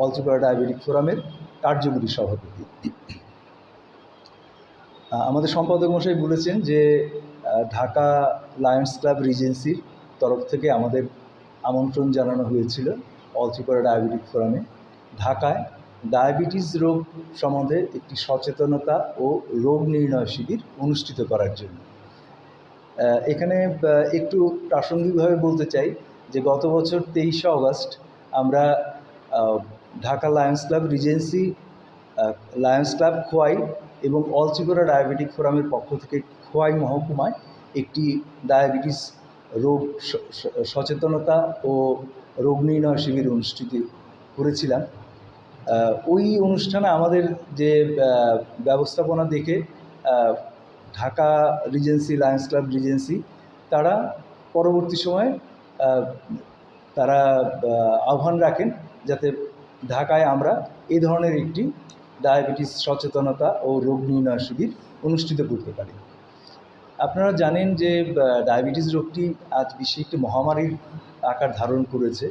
All Tripura diabetic ফোরামের কার্যকরী সভাপতি। আমাদের সম্পাদক মশাই বলেছেন যে ঢাকা লায়ন্স ক্লাব রিজেন্সির তরফ থেকে আমাদের আমন্ত্রণ জানানো হয়েছিল অল ত্রিপুরা ডায়াবেটিক ফোরামে ঢাকায় ডায়াবেটিস রোগ সম্বন্ধে একটি সচেতনতা ও রোগ নির্ণয় শিবির অনুষ্ঠিত করার জন্য। এখানে একটু প্রাসঙ্গিকভাবে বলতে চাই যে, গত বছর তেইশে অগস্ট আমরা Dhaka Lions Club Regency Lions Club Khowai এবং অল ত্রিপুরা ডায়াবেটিক ফোরামের পক্ষ থেকে খোয়াই মহকুমায় একটি ডায়াবেটিস রোগ সচেতনতা ও রোগ নির্ণয় শিবির অনুষ্ঠিত করেছিলাম। ওই অনুষ্ঠানে আমাদের যে ব্যবস্থাপনা দেখে Dhaka Regency Lions Club Regency তারা পরবর্তী সময়ে তারা আহ্বান রাখেন যাতে ঢাকায় আমরা এই ধরনের একটি ডায়াবেটিস সচেতনতা ও রোগ নির্ণয় শিবির অনুষ্ঠিত করতে পারি। আপনারা জানেন যে ডায়াবেটিস রোগটি আজ বিশ্বে একটি মহামারীর আকার ধারণ করেছে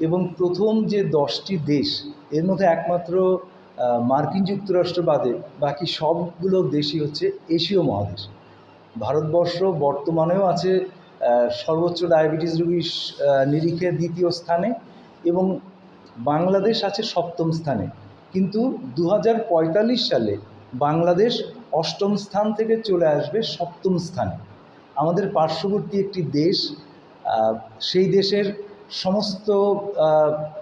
এবং প্রথম যে দশটি দেশ, এর মধ্যে একমাত্র মার্কিন যুক্তরাষ্ট্র বাদে বাকি সবগুলো দেশই হচ্ছে এশীয় মহাদেশ। ভারতবর্ষ বর্তমানেও আছে সর্বোচ্চ ডায়াবেটিস রোগীর নিরিখে দ্বিতীয় স্থানে এবং বাংলাদেশ আছে সপ্তম স্থানে। কিন্তু দু হাজার পঁয়তাল্লিশ সালে বাংলাদেশ অষ্টম স্থান থেকে চলে আসবে সপ্তম স্থানে। আমাদের পার্শ্ববর্তী একটি দেশ সেই দেশের সমস্ত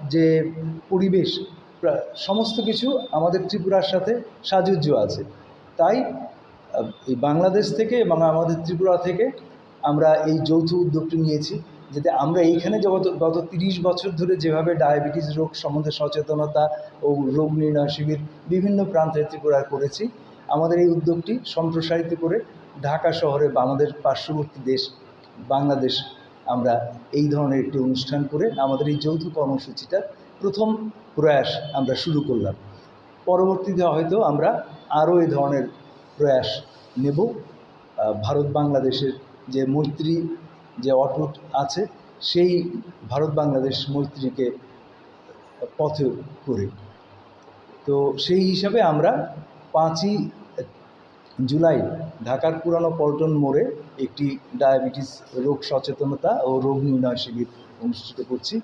যে পরিবেশ সমস্ত কিছু আমাদের ত্রিপুরার সাথে সাযুজ্য আছে। তাই এই বাংলাদেশ থেকে এবং আমাদের ত্রিপুরা থেকে আমরা এই যৌথ উদ্যোগটি নিয়েছি। যাতে আমরা এইখানে গত গত তিরিশ বছর ধরে যেভাবে ডায়াবেটিস রোগ সম্বন্ধে সচেতনতা ও রোগ নির্ণয় শিবির বিভিন্ন প্রান্তে ত্রিপুরার করেছি, আমাদের এই উদ্যোগটি সম্প্রসারিত করে ঢাকা শহরে বা আমাদের পার্শ্ববর্তী দেশ, বাংলাদেশ আমরা এই ধরনের একটি অনুষ্ঠান করে আমাদের এই যৌথ কর্মসূচিটা প্রথম প্রয়াস আমরা শুরু করলাম। পরবর্তীতে হয়তো আমরা আরও এই ধরনের প্রয়াস নেব। ভারত বাংলাদেশের যে মৈত্রী যে অটুট আছে, সেই ভারত বাংলাদেশ মৈত্রীকে পথে করে। তো সেই হিসাবে আমরা পাঁচই জুলাই ঢাকার পুরানো পল্টন মোড়ে একটি ডায়াবেটিস রোগ সচেতনতা ও রোগ নির্ণয় শিবির অনুষ্ঠিত করছি।